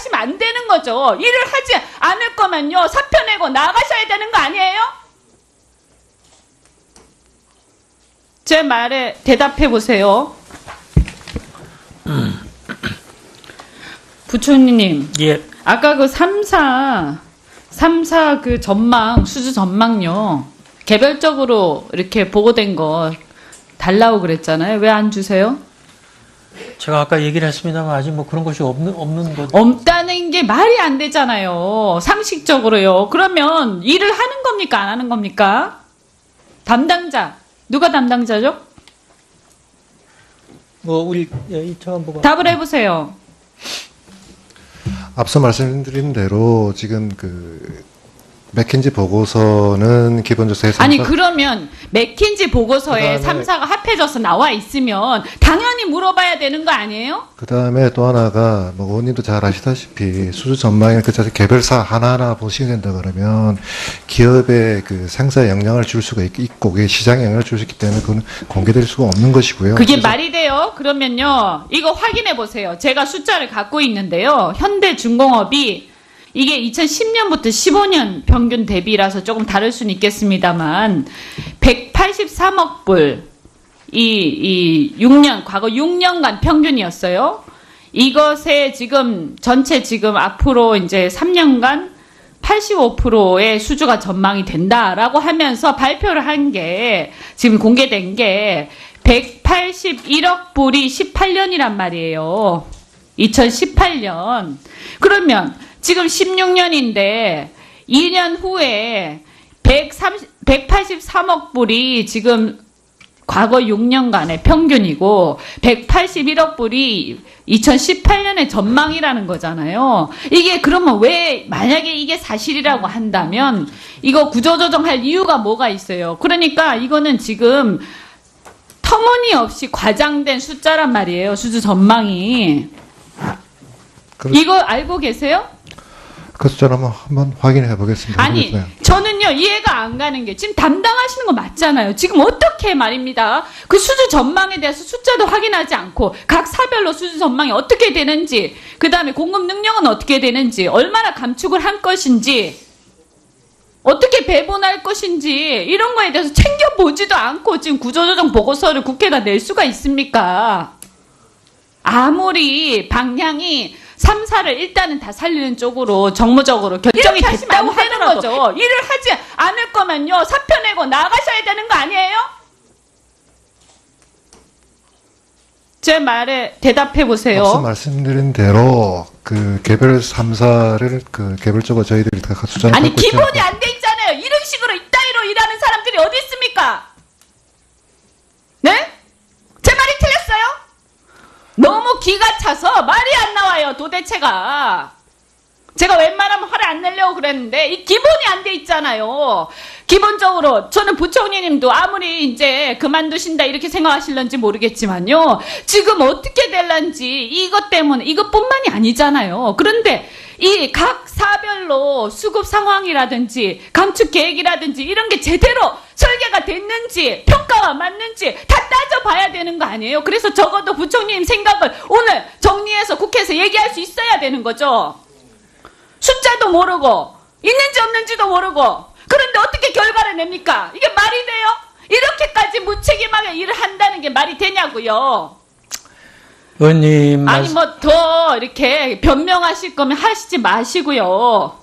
하시면 안 되는 거죠. 일을 하지 않을 거면요. 사표 내고 나가셔야 되는 거 아니에요? 제 말에 대답해 보세요. 부총리님, 예, 아까 그 3사, 3사 그 전망, 수주 전망요. 개별적으로 이렇게 보고된 거 달라고 그랬잖아요. 왜 안 주세요? 제가 아까 얘기를 했습니다만 아직 뭐 그런 것이 없는 없는 것. 없다는 게 말이 안 되잖아요. 상식적으로요. 그러면 일을 하는 겁니까? 안 하는 겁니까? 담당자. 누가 담당자죠? 뭐 우리 예, 이창환 보고. 답을 해보세요. 앞서 말씀드린 대로 지금 그 맥킨지 보고서는 기본적으로 세 아니 그러면 맥킨지 보고서에 삼사가 합해져서 나와 있으면 당연히 물어봐야 되는 거 아니에요? 그 다음에 또 하나가 뭐 의원님도 잘 아시다시피 수주 전망에 그 자체 개별사 하나하나 보시게 된다 그러면 기업의 그 생사 영향을 줄 수가 있- 있고 그게 시장에 영향을 줄 수 있기 때문에 그건 공개될 수가 없는 것이고요. 그게 말이 돼요? 그러면요, 이거 확인해 보세요. 제가 숫자를 갖고 있는데요. 현대중공업이 이게 2010년부터 15년 평균 대비라서 조금 다를 수는 있겠습니다만, 183억 불, 이, 이 6년, 과거 6년간 평균이었어요. 이것에 지금 전체 지금 앞으로 이제 3년간 85%의 수주가 전망이 된다라고 하면서 발표를 한 게 지금 공개된 게 181억 불이 18년이란 말이에요. 2018년. 그러면 지금 16년인데 2년 후에 130, 183억 불이 지금 과거 6년간의 평균이고 181억 불이 2018년의 전망이라는 거잖아요. 이게 그러면 왜 만약에 이게 사실이라고 한다면 이거 구조조정할 이유가 뭐가 있어요? 그러니까 이거는 지금 터무니없이 과장된 숫자란 말이에요. 수주 전망이. 그- 이거 알고 계세요? 그 숫자를 한번, 한번 확인해 보겠습니다. 아니, 네. 저는요, 이해가 안 가는 게, 지금 담당하시는 거 맞잖아요. 지금 어떻게 말입니다. 그 수주 전망에 대해서 숫자도 확인하지 않고, 각 사별로 수주 전망이 어떻게 되는지, 그 다음에 공급 능력은 어떻게 되는지, 얼마나 감축을 한 것인지, 어떻게 배분할 것인지, 이런 거에 대해서 챙겨보지도 않고, 지금 구조조정 보고서를 국회에다 낼 수가 있습니까? 아무리 방향이 3사를 일단은 다 살리는 쪽으로 정무적으로 결정이 됐다고 하는 거죠. 일을 하지 않을 거면요. 사표 내고 나가셔야 되는 거 아니에요? 제 말에 대답해 보세요. 앞서 말씀드린 대로 그 개별 3사를 그 개별적으로 저희들이 다 숫자를 아니 기본이 안 돼 있잖아요. 이런 식으로 이따위로 일하는 사람들이 어디 있습니까? 네? 제 말이 틀렸어요? 너무 기가 차서 말이 안 나와요. 도대체가. 제가 웬만하면 화를 안 내려고 그랬는데 이 기본이 안 돼 있잖아요. 기본적으로 저는 부총리님도 아무리 이제 그만두신다 이렇게 생각하실런지 모르겠지만요. 지금 어떻게 될런지 이것 때문에 이것뿐만이 아니잖아요. 그런데 이 각 사별로 수급 상황이라든지 감축 계획이라든지 이런 게 제대로 설계가 됐는지 평가가 맞는지 다 따져봐야 되는 거 아니에요. 그래서 적어도 부총리님 생각을 오늘 정리해서 국회에서 얘기할 수 있어야 되는 거죠. 숫자도 모르고 있는지 없는지도 모르고 그런데 어떻게 결과를 냅니까? 이게 말이 돼요? 이렇게까지 무책임하게 일을 한다는 게 말이 되냐고요. 의원님 아니 뭐 더 이렇게 변명하실 거면 하시지 마시고요.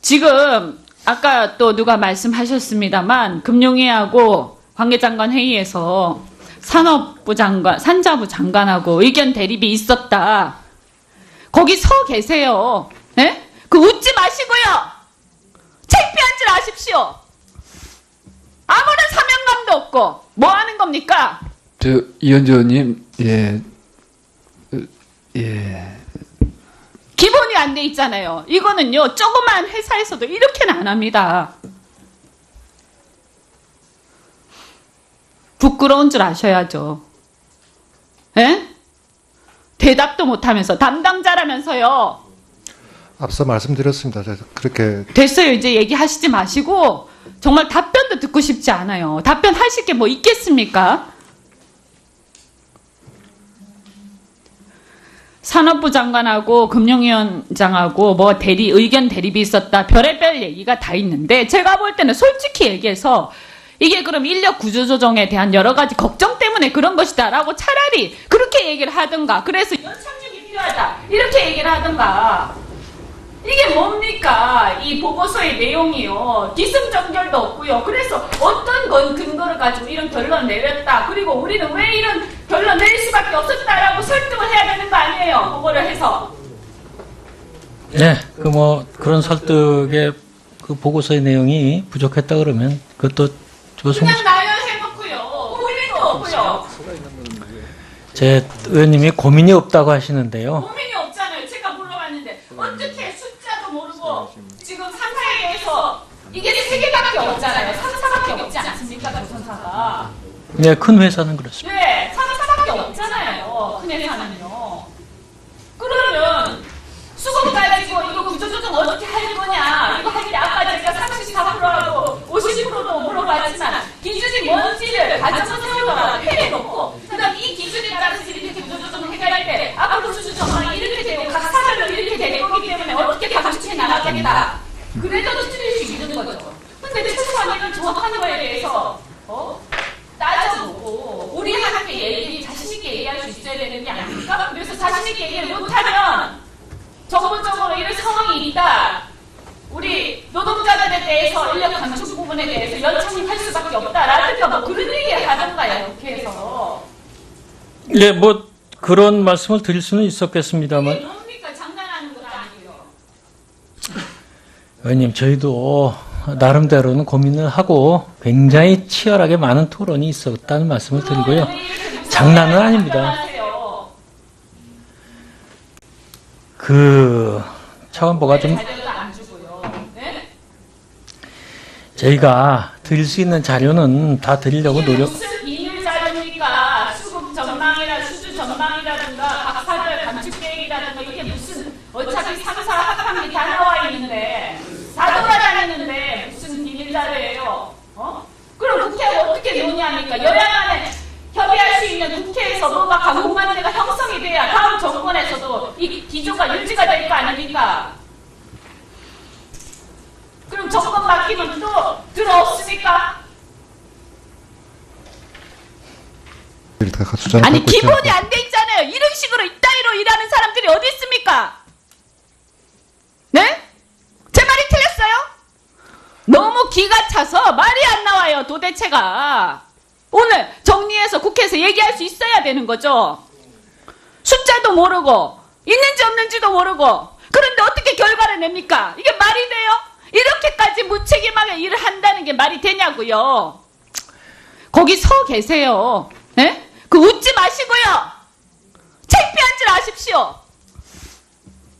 지금 아까 또 누가 말씀하셨습니다만 금융위하고 관계장관 회의에서 산업부 장관, 산자부 장관하고 의견 대립이 있었다. 거기 서 계세요. 예? 그 웃지 마시고요. 창피한 줄 아십시오. 아무런 사명감도 없고 뭐 하는 겁니까? 저 이현주 의원님 예. 어, 예. 기본이 안 돼 있잖아요. 이거는요, 조그만 회사에서도 이렇게는 안 합니다. 부끄러운 줄 아셔야죠. 예? 대답도 못하면서 담당자라면서요. 앞서 말씀드렸습니다. 그렇게 됐어요. 이제 얘기하시지 마시고 정말 답변도 듣고 싶지 않아요. 답변하실 게 뭐 있겠습니까? 산업부 장관하고 금융위원장하고 뭐 대리 의견 대립이 있었다 별의별 얘기가 다 있는데 제가 볼 때는 솔직히 얘기해서 이게 그럼 인력 구조 조정에 대한 여러 가지 걱정 때문에 그런 것이다라고 차라리 그렇게 얘기를 하든가 그래서 연착륙이 필요하다 이렇게 얘기를 하든가 이게 뭡니까? 이 보고서의 내용이요. 기승전결도 없고요. 그래서 어떤 건 근거를 가지고 이런 결론 내렸다. 그리고 우리는 왜 이런 내릴 수밖에 없었다라고 설득을 해야 되는 거 아니에요. 그거를 해서. 네, 그 뭐 그런 설득의 그 보고서의 내용이 부족했다 그러면 그것도 조성 그냥 나열해놓고요. 고민도 없고요. 제 의원님이 고민이 없다고 하시는데요. 고민이 없잖아요. 제가 물어봤는데 어떻게 숫자도 모르고 지금 상사에서 이게 세 개밖에 없잖아요. 상사밖에 없지 않습니까? 조선사가. 네, 큰 회사는 그렇습니다. 네, 상사밖에 없잖아요. 큰 회사는요. 그러면 수급 가지고 이거 구조조정 어떻게 할 거냐? 이거 할 때 아까 제가 34%하고 50%도 물어봤지만 기준이 뭔지를 가정을 세우더라도 해놓고 그다음 이 기준에 따라서 이렇게 구조조정을 해갈 때 앞으로 수주 전망이 이렇게 되고 각 사별로 이렇게 될 거기 때문에 어떻게 감축해 나가겠다. 그래도 틀릴 수 있는 거죠. 근데 최소한 이런 정확한 거에 대해서 어? 따져보고 우리 함께 얘기 자신 있게 얘기할 수 있어야 되는 게 아닙니까? 그래서 자신 있게 얘기를 못하면 정부적으로 이런 상황이 있다. 우리 노동자들에 대해서 인력 감축 부분에 대해서 연착륙할 수밖에 없다라든가 뭐 그런 얘기를 하던가요 이렇게 해서 네, 뭐 그런 말씀을 드릴 수는 있었겠습니다만 뭡니까 장난하는 아니고요. 의원님 저희도 나름대로는 고민을 하고 굉장히 치열하게 많은 토론이 있었다는 말씀을 드리고요. 장난은 아닙니다. 그 차관보가 좀 자료도 안 주고요. 네? 저희가 드릴 수 있는 자료는 다 드리려고 이게 노력. 무슨 비밀 자료입니까? 수급 전망이라 수주 전망이라든가 각 사별 감축 계획이라든가 이게 무슨 어차피 3사 합함이 다 나와 있는데 다 돌아다니는데 무슨 비밀 자료예요? 어? 국회에서 뭐가 강공만대가 형성이 돼야 다음 정권에서도 이 기조가 유지가 될 거 아닙니까? 정권 바뀌면 또 들어없습니까? 아니 기본이. 안 돼 있잖아요. 이런 식으로 이따위로 일하는 사람들이 어디 있습니까? 네? 제 말이 틀렸어요? 너무 기가 차서 말이 안 나와요. 도대체가 오늘 정리해서 국회에서 얘기할 수 있어야 되는 거죠. 숫자도 모르고 있는지 없는지도 모르고 그런데 어떻게 결과를 냅니까? 이게 말이 돼요? 이렇게까지 무책임하게 일을 한다는 게 말이 되냐고요. 거기 서 계세요. 예? 그 웃지 마시고요. 창피한 줄 아십시오.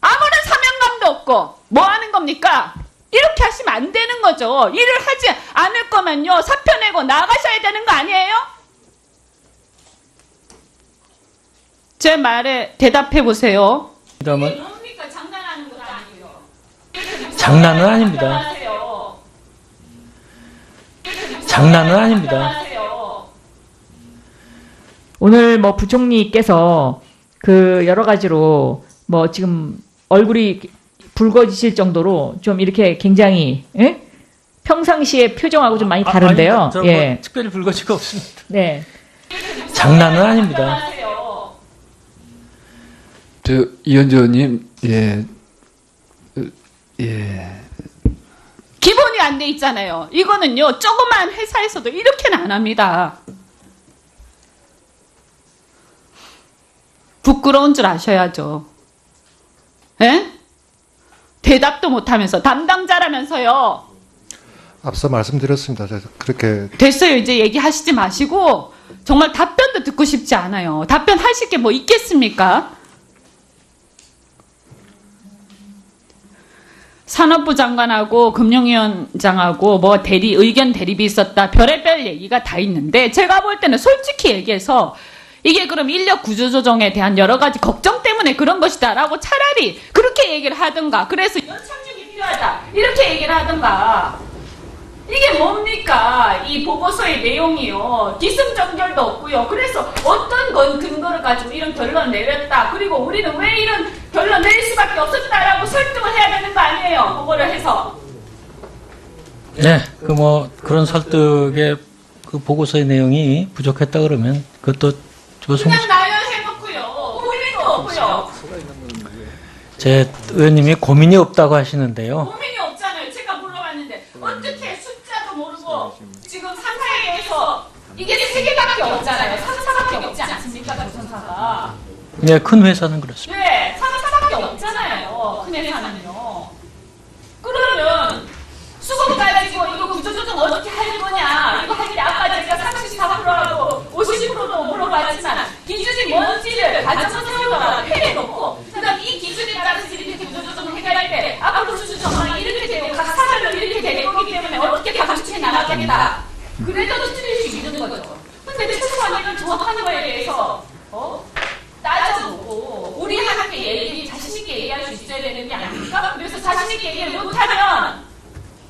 아무런 사명감도 없고 뭐 하는 겁니까? 이렇게 하시면 안 되는 거죠. 일을 하지 않을 거면요. 사표 내고 나가셔야 되는 거 아니에요? 제 말에 대답해 보세요. 입니다만 뭡니까? 장난하는 것도 아니고요. 장난은 아닙니다. 장난은 아닙니다. 오늘 뭐 부총리께서 그 여러 가지로 뭐 지금 얼굴이 붉어지실 정도로 좀 이렇게 굉장히 예? 평상시의 표정하고 좀 많이 다른데요. 아, 아니, 저뭐 예. 특별히 불거지가 없습니다. 네. 장난은 아닙니다. 저 이현주 의원님, 예, 어, 예, 기본이 안 돼 있잖아요. 이거는요, 조그만 회사에서도 이렇게는 안 합니다. 부끄러운 줄 아셔야죠. 예? 대답도 못하면서 담당자라면서요. 앞서 말씀드렸습니다. 그렇게 됐어요. 이제 얘기하시지 마시고 정말 답변도 듣고 싶지 않아요. 답변하실 게 뭐 있겠습니까? 산업부 장관하고 금융위원장하고 뭐 대리 의견 대립이 있었다. 별의별 얘기가 다 있는데 제가 볼 때는 솔직히 얘기해서 이게 그럼 인력 구조 조정에 대한 여러 가지 걱정 때문에 그런 것이다라고 차라리 그렇게 얘기를 하든가. 그래서 연착륙이 필요하다. 이렇게 얘기를 하든가 이게 뭡니까? 이 보고서의 내용이요. 기승전결도 없고요. 그래서 어떤 건 근거를 가지고 이런 결론 내렸다. 그리고 우리는 왜 이런 결론 내릴 수밖에 없었다라고 설득을 해야 되는 거 아니에요. 그거를 해서. 네, 그 뭐 그런 설득의 그 보고서의 내용이 부족했다 그러면 그것도 조성 그냥 나열해놓고요. 고민도 없고요. 제 의원님이 고민이 없다고 하시는데요. 고민이 없잖아요. 제가 물어봤는데 어떻게 숫자도 모르고 지금 상사에서 이게 세 개밖에 없잖아요. 상사밖에 없지 않습니까? 조선사가. 네, 큰 회사는 그렇습니다. 네, 상사밖에 없잖아요. 큰 회사는요. 그러면 수급 가지고 이거 구조조정 어떻게 할 거냐? 이거 할 때 아까 제가 34%하고 50%도 물어봤지만 기준이 뭔지를 가정을 세우더라도 해놓고 그다음 이 기준에 따라서 이렇게 구조조정을 해갈 때 앞으로 수주 전망이 이렇게 되고 각 사별로 이렇게 될 거기 때문에 어떻게 감축해 나가겠다. 그래도 틀릴 수 있는 거죠. 근데 최소한 이런 정확한 거에 대해서 어? 따져보고 우리 함께 얘기 자신 있게 얘기할 수 있어야 되는 게 아닙니까? 그래서 자신 있게 얘기를 못하면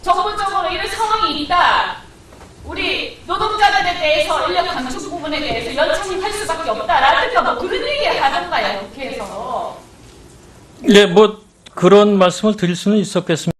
정부적으로 이런 상황이 있다. 우리 노동자들에 대해서 인력 감축 부분에 대해서 연착륙할 수밖에 없다라든가 뭐 그런 얘기를 하던가요 국회에서. 네, 뭐 그런 말씀을 드릴 수는 있었겠습니다.